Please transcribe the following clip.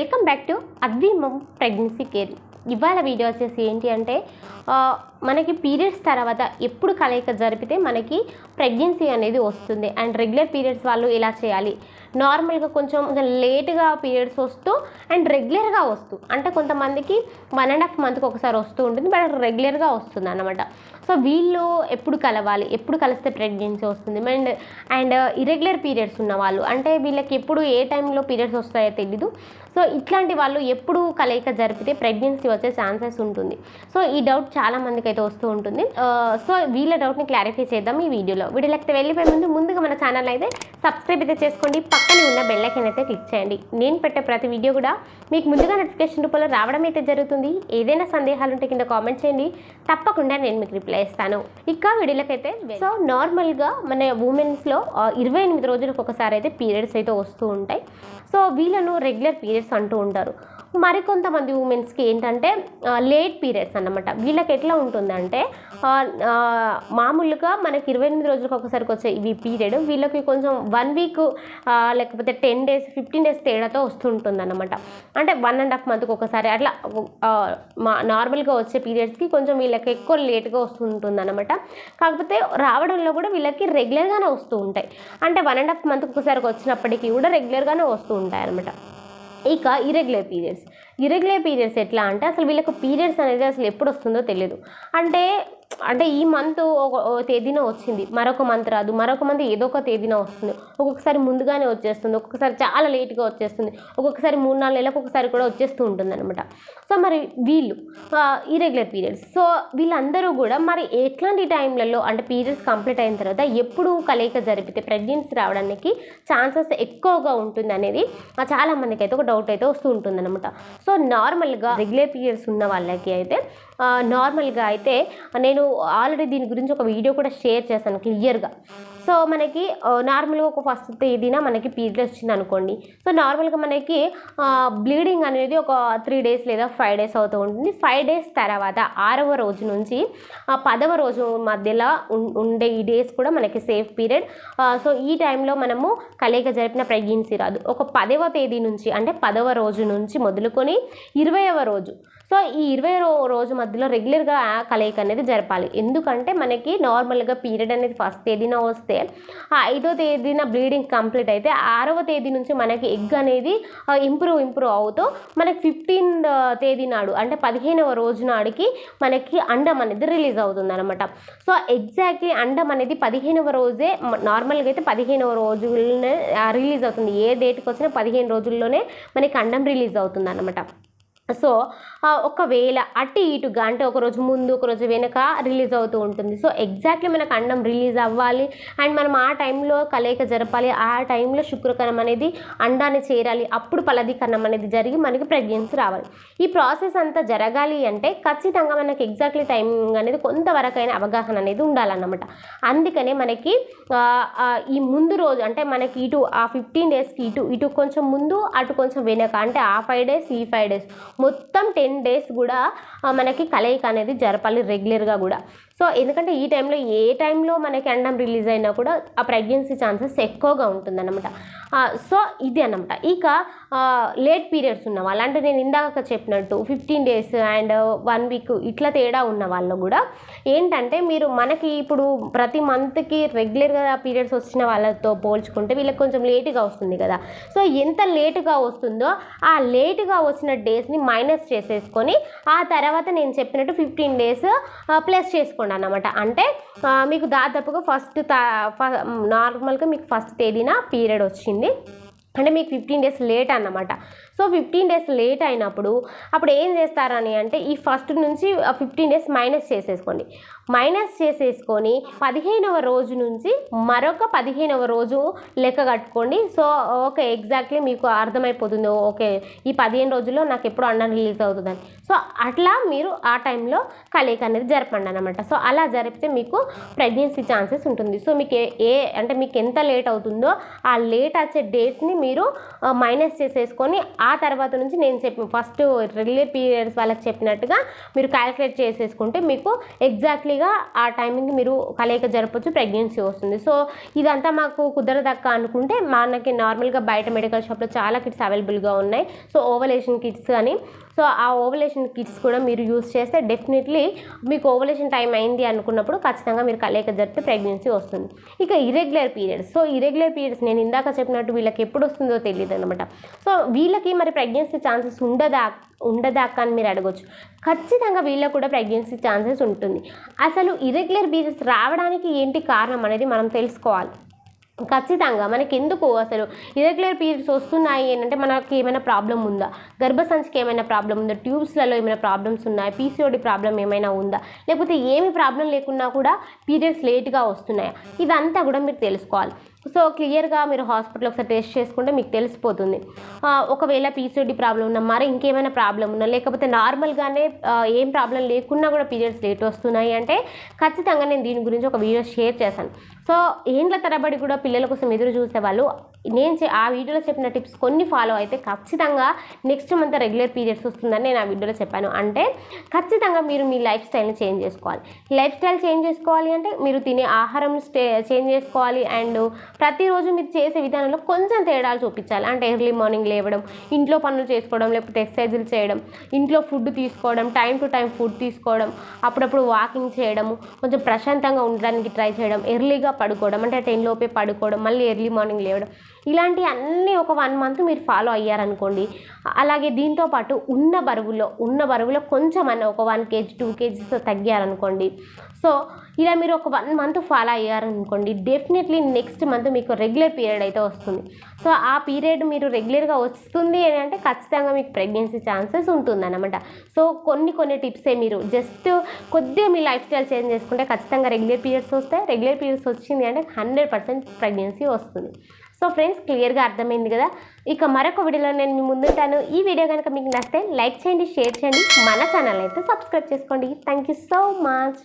Welcome back to అద్విమం mom pregnancy care. ఇవాళ video వచ్చేసి ఏంటి అంటే మనకి పీరియడ్స్ తర్వాత ఎప్పుడు కలయిక జరిపితే మనకి ప్రెగ్నెన్సీ అనేది వస్తుంది. అండ్ రెగ్యులర్ పీరియడ్స్ వాళ్ళు ఇలా చేయాలి? నార్మల్గా కొంచెం కొంచెం లేట్గా పీరియడ్స్ వస్తూ అండ్ రెగ్యులర్గా వస్తూ. అంటే కొంతమందికి వన్ అండ్ హాఫ్ మంత్కి ఒకసారి వస్తూ ఉంటుంది బట్ రెగ్యులర్గా వస్తుంది అనమాట సో వీళ్ళు ఎప్పుడు కలవాలి ఎప్పుడు కలిస్తే ప్రెగ్నెన్సీ వస్తుంది? అండ్ అండ్ ఇరెగ్యులర్ పీరియడ్స్ ఉన్న వాళ్ళు అంటే వీళ్ళకి ఎప్పుడు ఏ టైంలో పీరియడ్స్ వస్తాయో తెలీదు. సో ఇట్లాంటి వాళ్ళు ఎప్పుడు కలయిక జరిపితే ప్రెగ్నెన్సీ వచ్చే ఛాన్సెస్ ఉంటుంది. సో ఈ డౌట్ చాలా మందికి అయితే వస్తూ ఉంటుంది. సో వీళ్ళ డౌట్ని క్లారిఫై చేద్దాం ఈ వీడియోలో. వీడియోలోకి వెళ్ళిపోయే ముందు ముందుగా మన ఛానల్ అయితే సబ్స్క్రైబ్ అయితే చేసుకోండి. పక్కనే ఉన్న బెల్ అయితే క్లిక్ చేయండి. నేను పెట్టే ప్రతి వీడియో కూడా మీకు ముందుగా నోటిఫికేషన్ రూపంలో రావడం అయితే జరుగుతుంది. ఏదైనా సందేహాలు ఉంటే కింద కామెంట్ చేయండి. తప్పకుండా నేను మీకు రిప్లై ఇస్తాను ఇంకా వీడియోలకైతే సో నార్మల్గా మన ఉమెన్స్లో ఇరవై ఎనిమిది రోజులకు ఒకసారి అయితే పీరియడ్స్ అయితే వస్తూ ఉంటాయి. సో వీళ్ళను రెగ్యులర్ పీరియడ్స్ అంటూ ఉంటారు. మరికొంతమంది ఉమెన్స్కి ఏంటంటే లేట్ పీరియడ్స్ అన్నమాట. వీళ్ళకి ఎట్లా ఉంటుందంటే మామూలుగా మనకి ఇరవై ఎనిమిది రోజులకు ఒకసారికి వచ్చే ఇవి పీరియడ్ వీళ్ళకి కొంచెం వన్ వీక్ లేకపోతే టెన్ డేస్ ఫిఫ్టీన్ డేస్ తేడాతో వస్తుంటుంది అనమాట అంటే వన్ అండ్ హాఫ్ మంత్కి ఒకసారి అట్లా మా నార్మల్గా వచ్చే పీరియడ్స్కి కొంచెం వీళ్ళకి ఎక్కువ లేట్గా వస్తుంటుంది అనమాట కాకపోతే రావడంలో కూడా వీళ్ళకి రెగ్యులర్గానే వస్తూ ఉంటాయి. అంటే వన్ అండ్ హాఫ్ మంత్కి ఒకసారికి వచ్చినప్పటికీ కూడా రెగ్యులర్గానే వస్తూ ఉంటాయి అనమాట ఇక ఇరెగ్యులర్ పీరియడ్స్. ఇరెగ్యులర్ పీరియడ్స్ ఎట్లా అంటే అసలు వీళ్ళకు పీరియడ్స్ అనేది అసలు ఎప్పుడు వస్తుందో తెలియదు అంటే అంటే ఈ మంత్ ఒక తేదీన వచ్చింది. మరొక మంత్ రాదు. మరొక మంత్ ఏదో ఒక తేదీన వస్తుంది. ఒక్కొక్కసారి ముందుగానే వచ్చేస్తుంది. ఒక్కొక్కసారి చాలా లేట్గా వచ్చేస్తుంది. ఒక్కొక్కసారి మూడు నాలుగు నెలలకు ఒకసారి కూడా వచ్చేస్తూ ఉంటుంది అనమాట సో మరి వీళ్ళు ఇరెగ్యులర్ పీరియడ్స్ సో వీళ్ళందరూ కూడా మరి ఎట్లాంటి టైంలలో అంటే పీరియడ్స్ కంప్లీట్ అయిన తర్వాత ఎప్పుడు కలయిక జరిపితే ప్రెగ్నెన్సీ రావడానికి ఛాన్సెస్ ఎక్కువగా ఉంటుంది అనేది చాలామందికి అయితే ఒక డౌట్ అయితే వస్తూ ఉంటుంది అనమాట సో నార్మల్గా రెగ్యులర్ పీరియడ్స్ ఉన్న వాళ్ళకి అయితే నార్మల్గా అయితే నేను ఆల్రెడీ దీని గురించి ఒక వీడియో కూడా షేర్ చేశాను క్లియర్గా. సో మనకి నార్మల్గా ఒక ఫస్ట్ తేదీన మనకి పీరియడ్ వచ్చింది అనుకోండి. సో నార్మల్గా మనకి బ్లీడింగ్ అనేది ఒక త్రీ డేస్ లేదా ఫైవ్ డేస్ అవుతూ ఉంటుంది. ఫైవ్ డేస్ తర్వాత ఆరవ రోజు నుంచి పదవ రోజు మధ్యలో ఉండే ఈ డేస్ కూడా మనకి సేఫ్ పీరియడ్. సో ఈ టైంలో మనము కలయిక జరిపిన ప్రెగ్నెన్సీ రాదు. ఒక పదవ తేదీ నుంచి అంటే పదవ రోజు నుంచి మొదలుకొని ఇరవైవ రోజు సో ఈ ఇరవై రోజు మధ్యలో రెగ్యులర్గా కలయిక అనేది జరపాలి. ఎందుకంటే మనకి నార్మల్గా పీరియడ్ అనేది ఫస్ట్ తేదీన వస్తే ఆ ఐదో తేదీన బ్లీడింగ్ కంప్లీట్ అయితే ఆరవ తేదీ నుంచి మనకి ఎగ్ అనేది ఇంప్రూవ్ ఇంప్రూవ్ అవుతూ మనకి ఫిఫ్టీన్ తేదీ నాడు అంటే పదిహేనవ రోజు నాడుకి మనకి అండం అనేది రిలీజ్ అవుతుంది అనమాట సో ఎగ్జాక్ట్లీ అండం అనేది పదిహేనవ రోజే నార్మల్గా అయితే పదిహేనవ రోజుల్లోనే రిలీజ్ అవుతుంది. ఏ డేట్కి వచ్చినా పదిహేను రోజుల్లోనే మనకి అండం రిలీజ్ అవుతుంది అనమాట సో ఒకవేళ అటు ఇటుగా అంటే ఒక రోజు ముందు ఒక రోజు వెనక రిలీజ్ అవుతూ ఉంటుంది. సో ఎగ్జాక్ట్లీ మనకు అండం రిలీజ్ అవ్వాలి. అండ్ మనం ఆ టైంలో కలయిక జరపాలి. ఆ టైంలో శుక్రకణం అనేది అండాన్ని చేరాలి. అప్పుడు ఫలదీకరణం అనేది జరిగి మనకి ప్రెగ్నెన్సీ రావాలి. ఈ ప్రాసెస్ అంతా జరగాలి అంటే ఖచ్చితంగా మనకి ఎగ్జాక్ట్లీ టైమింగ్ అనేది కొంతవరకైనా అవగాహన అనేది ఉండాలన్నమాట. అందుకనే మనకి ఈ ముందు రోజు అంటే మనకి ఇటు ఆ ఫిఫ్టీన్ డేస్కి ఇటు ఇటు కొంచెం ముందు అటు కొంచెం వెనక అంటే ఆ ఫైవ్ డేస్ ఈ ఫైవ్ డేస్ మొత్తం టెన్ డేస్ కూడా మనకి కలయిక అనేది జరపాలి రెగ్యులర్గా కూడా. సో ఎందుకంటే ఈ టైంలో ఏ టైంలో మనకి అండం రిలీజ్ అయినా కూడా ఆ ప్రెగ్నెన్సీ ఛాన్సెస్ ఎక్కువగా ఉంటుందన్నమాట. సో ఇది అన్నమాట. ఇక లేట్ పీరియడ్స్ ఉన్న వాళ్ళు అంటే నేను ఇందాక చెప్పినట్టు fifteen days and one week ఇట్లా తేడా ఉన్న వాళ్ళు కూడా ఏంటంటే మీరు మనకి ఇప్పుడు ప్రతి మంత్కి రెగ్యులర్గా పీరియడ్స్ వచ్చిన వాళ్ళతో పోల్చుకుంటే వీళ్ళకి కొంచెం లేటుగా వస్తుంది కదా. సో ఎంత లేటుగా వస్తుందో ఆ లేటుగా వచ్చిన డేస్ని మైనస్ చేసేసుకొని ఆ తర్వాత నేను చెప్పినట్టు ఫిఫ్టీన్ డేస్ ప్లస్ చేసుకోండి. అనమాట అంటే మీకు దాదాపుగా ఫస్ట్ నార్మల్గా మీకు ఫస్ట్ తేదీన పీరియడ్ వచ్చింది. అంటే మీకు ఫిఫ్టీన్ డేస్ లేట్ అన్నమాట. సో ఫిఫ్టీన్ డేస్ లేట్ అయినప్పుడు అప్పుడు ఏం చేస్తారని అంటే ఈ ఫస్ట్ నుంచి ఫిఫ్టీన్ డేస్ మైనస్ చేసేసుకోండి. మైనస్ చేసేసుకొని పదిహేనవ రోజు నుంచి మరొక పదిహేనవ రోజు లెక్క కట్టుకోండి. సో ఓకే ఎగ్జాక్ట్లీ మీకు అర్థమైపోతుంది. ఓకే ఈ పదిహేను రోజుల్లో నాకు ఎప్పుడు అన్నం రిలీజ్ అవుతుందని. సో అట్లా మీరు ఆ టైంలో కలయిక అనేది జరపండి అనమాట సో అలా జరిపితే మీకు ప్రెగ్నెన్సీ ఛాన్సెస్ ఉంటుంది. సో మీకు ఏ అంటే మీకు ఎంత లేట్ అవుతుందో ఆ లేట్ వచ్చే డేట్స్ని మీరు మైనస్ చేసేసుకొని ఆ తర్వాత నుంచి నేను చెప్పి ఫస్ట్ రెగ్యులర్ పీరియడ్స్ వాళ్ళకి చెప్పినట్టుగా మీరు క్యాలిక్యులేట్ చేసేసుకుంటే మీకు ఎగ్జాక్ట్లీ ఈజీగా ఆ టైమింగ్ మీరు కలయిక జరపచ్చు ప్రెగ్నెన్సీ వస్తుంది. సో ఇదంతా మాకు కుదరదక్క అనుకుంటే మనకి నార్మల్గా బయట మెడికల్ షాప్లో చాలా కిట్స్ అవైలబుల్గా ఉన్నాయి. సో ఓవలేషన్ కిట్స్ అని సో ఆ ఓవలేషన్ కిట్స్ కూడా మీరు యూస్ చేస్తే డెఫినెట్లీ మీకు ఓవలేషన్ టైం అయింది అనుకున్నప్పుడు ఖచ్చితంగా మీరు కలయిక జరిపితే ప్రెగ్నెన్సీ వస్తుంది. ఇక irregular periods so irregular periods నేను ఇందాక చెప్పినట్టు వీళ్ళకి ఎప్పుడు వస్తుందో తెలియదు అనమాట సో వీళ్ళకి మరి ప్రెగ్నెన్సీ ఛాన్సెస్ ఉండదా ఉండదా అని మీరు అడగొచ్చు. ఖచ్చితంగా వీళ్ళకు కూడా ప్రెగ్నెన్సీ ఛాన్సెస్ ఉంటుంది. అసలు ఇరెగ్యులర్ పీరియడ్స్ రావడానికి ఏంటి కారణం అనేది మనం తెలుసుకోవాలి. ఖచ్చితంగా మనకి ఎందుకు అసలు ఇరెగ్యులర్ పీరియడ్స్ వస్తున్నాయి అంటే మనకి ఏమైనా ప్రాబ్లం ఉందా? గర్భసంచికి ఏమైనా ప్రాబ్లం ఉందా? ట్యూబ్స్లలో ఏమైనా ప్రాబ్లమ్స్ ఉన్నాయా? పీసీఓడి ప్రాబ్లం ఏమైనా ఉందా? లేకపోతే ఏమి ప్రాబ్లం లేకున్నా కూడా పీరియడ్స్ లేట్గా వస్తున్నాయా? ఇదంతా కూడా మీరు తెలుసుకోవాలి. సో క్లియర్గా మీరు హాస్పిటల్ ఒకసారి టెస్ట్ చేసుకుంటే మీకు తెలిసిపోతుంది. ఒకవేళ పీసీఓడి ప్రాబ్లం ఉన్నా మరి ఇంకేమైనా ప్రాబ్లం ఉన్నా లేకపోతే నార్మల్గానే ఏం ప్రాబ్లం లేకున్నా కూడా పీరియడ్స్ లేట్ వస్తున్నాయి అంటే ఖచ్చితంగా నేను దీని గురించి ఒక వీడియో షేర్ చేశాను. సో ఏండ్ల తరబడి కూడా పిల్లల కోసం ఎదురు చూసేవాళ్ళు. నేను చే- ఆ వీడియోలో చెప్పిన టిప్స్ కొన్ని ఫాలో అయితే ఖచ్చితంగా నెక్స్ట్ మంత్ రెగ్యులర్ పీరియడ్స్ వస్తుందని నేను ఆ వీడియోలో చెప్పాను. అంటే ఖచ్చితంగా మీరు మీ లైఫ్ స్టైల్ని చేంజ్ చేసుకోవాలి. లైఫ్ స్టైల్ చేంజ్ చేసుకోవాలి అంటే మీరు తినే ఆహారం స్టే చేంజ్ చేసుకోవాలి. అండ్ ప్రతిరోజు మీరు చేసే విధానంలో కొంచెం తేడాలు చూపించాలి. అంటే ఎర్లీ మార్నింగ్ లేవడం ఇంట్లో పనులు చేసుకోవడం లేకపోతే ఎక్సర్సైజులు చేయడం ఇంట్లో ఫుడ్ తీసుకోవడం టైం టు టైం ఫుడ్ తీసుకోవడం అప్పుడప్పుడు వాకింగ్ చేయడము కొంచెం ప్రశాంతంగా ఉండడానికి ట్రై చేయడం ఎర్లీగా పడుకోవడం అంటే టెన్ లోపే పడుకోవడం మళ్ళీ ఎర్లీ మార్నింగ్ లేవడం ఇలాంటి అన్నీ ఒక వన్ మంత్ మీరు ఫాలో అయ్యారనుకోండి. అలాగే దీంతో పాటు ఉన్న బరువులో ఉన్న బరువులో కొంచెం అన్న ఒక వన్ కేజీ టూ కేజీస్ తగ్గారనుకోండి. సో ఇలా మీరు ఒక వన్ మంత్ ఫాలో అయ్యారనుకోండి డెఫినెట్లీ నెక్స్ట్ మంత్ మీకు రెగ్యులర్ పీరియడ్ అయితే వస్తుంది. సో ఆ పీరియడ్ మీరు రెగ్యులర్గా వస్తుంది అని అంటే ఖచ్చితంగా మీకు ప్రెగ్నెన్సీ ఛాన్సెస్ ఉంటుందన్నమాట. సో కొన్ని కొన్ని టిప్సే మీరు జస్ట్ కొద్దిగా మీ లైఫ్ స్టైల్ చేంజ్ చేసుకుంటే ఖచ్చితంగా రెగ్యులర్ పీరియడ్స్ వస్తాయి. రెగ్యులర్ పీరియడ్స్ వచ్చింది అంటే హండ్రెడ్ పర్సెంట్ ప్రెగ్నెన్సీ వస్తుంది. సో ఫ్రెండ్స్ క్లియర్గా అర్థమైంది కదా? ఇక మరొక వీడియోలో నేను మీ ముందుంటాను. ఈ వీడియో కనుక మీకు నచ్చితే లైక్ చేయండి షేర్ చేయండి. మన ఛానల్ అయితే సబ్స్క్రైబ్ చేసుకోండి. Thank you so much